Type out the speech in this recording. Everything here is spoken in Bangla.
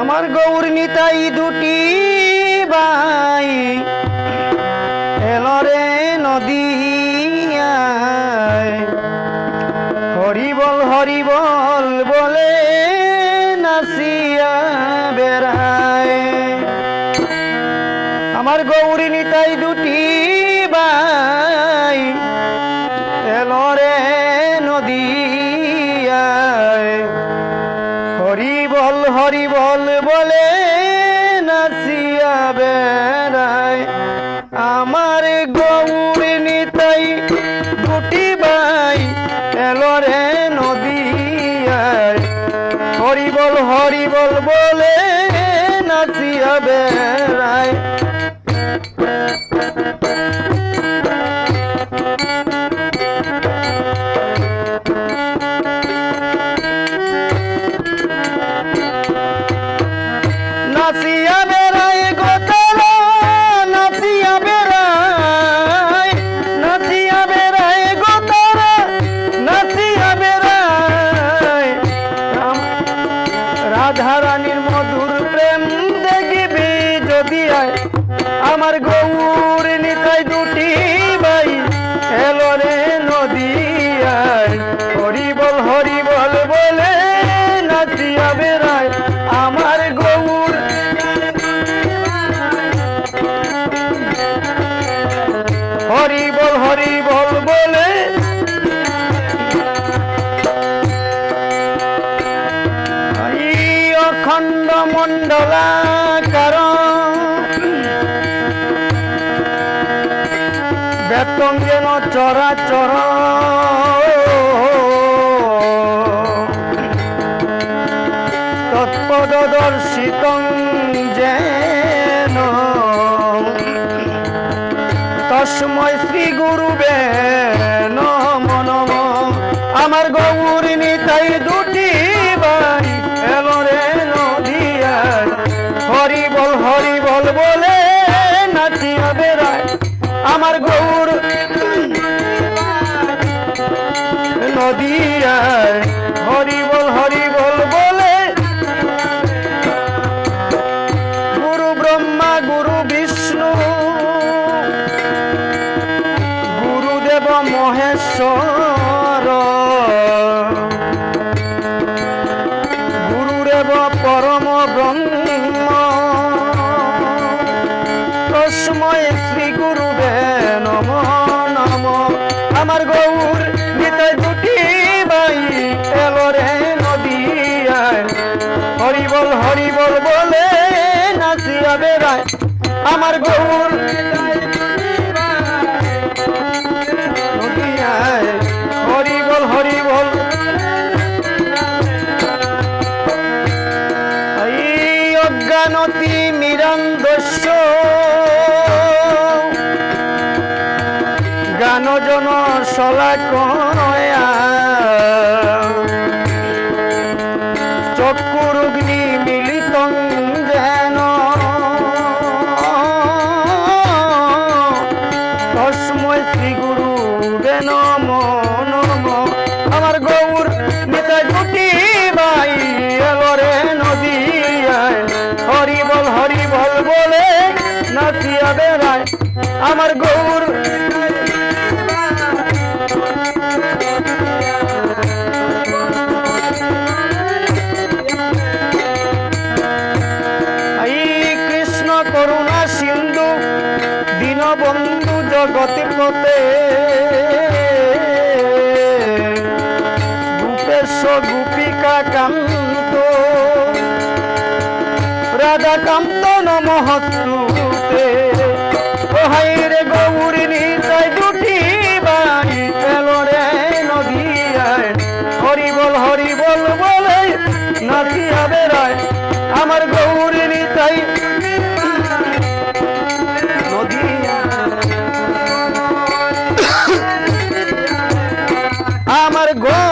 আমার গৌর নিতাই দুটি বাই এলরে নদী হরিবল হরিবল বলে নাচিয়া বেড়ায়। আমার গৌরী নিতাই দুটি বাই হরিবল হরিবল বলে নাচিয়া বেড়ায়। আমার গৌর নিতাই দুটি ভাই এলরে নদিয়ায়। হরিবল হরিবল বলে নাচিয়া বেড়ায়। আয়। আমার গৌর নিতাই দুটি ভাই এলো রে নদিয়ায় হরিবল হরিবল বলে নাচিয়া বেড়ায়। আমার গৌর হরিবল হরিবল বলে এই অখণ্ড মণ্ডলাকার বেতন যেন চরাচর। তৎপদ দর্শিত যেন। তসময় শ্রী গুরুবে নদিয়ায় হরি বল হরি বল। বলে গুরু ব্রহ্মা, গুরু বিষ্ণু। গুরুদেব মহেশ্বর। গুরুদেব পরম ব্রহ্ম। তস্ময় শ্রী গুরুবে নম নম। আমার গৌর নাচিয়া বেড়ায় আমার গৌর হরিবল এই অজ্ঞানতি মিরান্দস্য গানজন সলা কয়া আমার গৌর। কৃষ্ণ করুণা সিন্ধু দীনবন্ধু জগতি পতে গোপেশ গোপিকা কান্ত। রাধা কান্ত নমস্তুতে। নাচিয়া বেড়ায় আমার গৌরী নিতাই আমার গৌরী